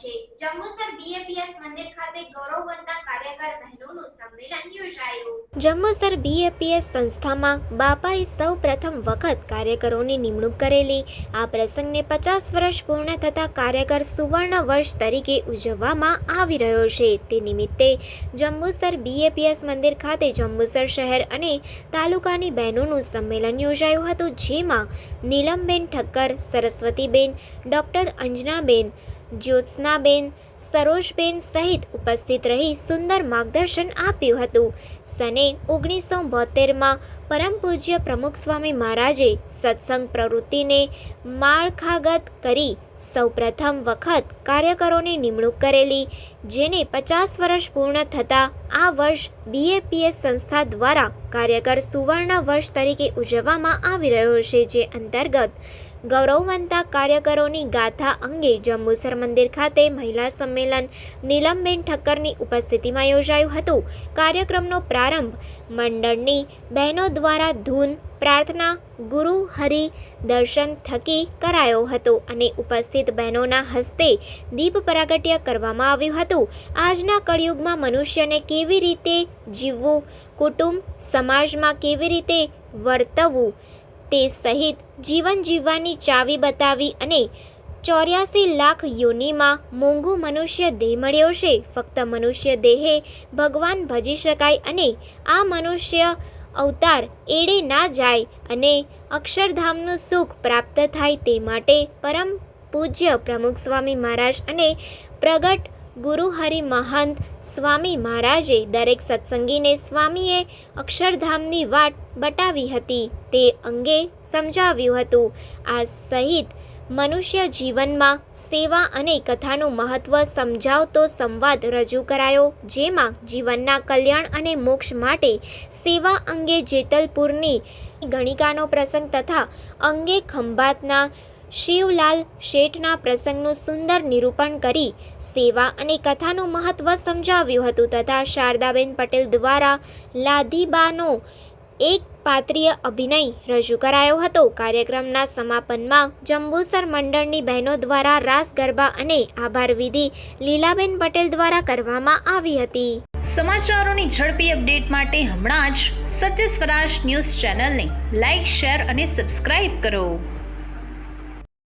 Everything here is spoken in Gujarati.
છે. જંબુસર બીએપીએસ મંદિર ખાતે ગૌરવવંતા કાર્યકર બહેનોનું સંમેલન યોજાયું. જંબુસર બીએપીએસ સંસ્થામાં બાપાએ સૌ પ્રથમ વખત કાર્યકરોની નિમણૂક કરેલી. આ પ્રસંગને પચાસ વર્ષ પૂર્ણ થતા કાર્યકર સુવર્ણ વર્ષ તરીકે ઉજવવામાં આવી રહ્યો છે. તે નિમિત્તે જંબુસર બીએપીએસ મંદિર ખાતે જંબુસર શહેર અને તાલુકાની બહેનોનું સંમેલન યોજાયું હતું, જેમાં નીલમબેન ઠક્કર, સરસ્વતીબેન ડૉક્ટર અંજનાબેન, જ્યોત્સનાબેન, સરોજબેન સહિત ઉપસ્થિત રહી સુંદર માર્ગદર્શન આપ્યું હતું. સને ઓગણીસો બોતેરમાં પરમ પૂજ્ય પ્રમુખ સ્વામી મહારાજે સત્સંગ પ્રવૃત્તિને માળખાગત કરી સૌપ્રથમ વખત કાર્યકરોની નિમણૂક કરેલી, જેને પચાસ વર્ષ પૂર્ણ થતાં આ વર્ષ બીએપીએસ સંસ્થા દ્વારા કાર્યકર સુવર્ણ વર્ષ તરીકે ઉજવવામાં આવી રહ્યો છે, જે અંતર્ગત ગૌરવવંતા કાર્યકરોની ગાથા અંગે જંબુસર મંદિર ખાતે મહિલા સંમેલન નીલમબેન ઠક્કરની ઉપસ્થિતિમાં યોજાયું હતું. કાર્યક્રમનો પ્રારંભ મંડળની બહેનો દ્વારા ધૂન પ્રાર્થના, ગુરુ, હરિ, દર્શન થકી કરાયો હતો અને ઉપસ્થિત બહેનોના હસ્તે દીપ પ્રાગટ્ય કરવામાં આવ્યું હતું. આજના કળિયુગમાં મનુષ્યને કેવી રીતે જીવવું, કુટુંબ, સમાજમાં કેવી રીતે વર્તવું તે સહિત જીવન જીવવાની ચાવી બતાવી અને ચોર્યાસી લાખ યોનિમાં મોંઘું મનુષ્ય દેહ મળ્યો છે. ફક્ત મનુષ્ય દેહે ભગવાન ભજી શકાય અને આ મનુષ્ય અવતાર એડે ના જાય અને અક્ષરધામનું સુખ પ્રાપ્ત થાય તે માટે પરમ પૂજ્ય પ્રમુખ સ્વામી મહારાજ અને પ્રગટ ગુરુ હરિ મહંત સ્વામી મહારાજે દરેક સત્સંગીને સ્વામીએ અક્ષરધામની વાટ બતાવી હતી તે અંગે સમજાવ્યું હતું. આ સહિત મનુષ્ય જીવનમાં સેવા અને કથાનું મહત્વ સમજાવતો સંવાદ રજૂ કરાયો, જેમાં જીવનના કલ્યાણ અને મોક્ષ માટે સેવા અંગે જેતલપુરની ગણિકાનો પ્રસંગ તથા અંગે ખંભાતના શિવલાલ શેઠના પ્રસંગનું સુંદર નિરૂપણ કરી સેવા અને કથાનું મહત્વ સમજાવ્યું હતું તથા શારદાબેન પટેલ દ્વારા લાધીબાનો એક પાત્રીય અભિનય રજૂ કરાયો હતો. કાર્યક્રમના સમાપનમાં જંબુસર મંડળની બહેનો દ્વારા રાસ, ગરબા અને આભાર વિધિ લીલાબેન પટેલ દ્વારા કરવામાં આવી હતી. સમાચારોની ઝડપી અપડેટ માટે હમણાં જ સત્ય સ્વરાજ ન્યૂઝ ચેનલને લાઇક શેર અને સબસ્ક્રાઇબ કરો.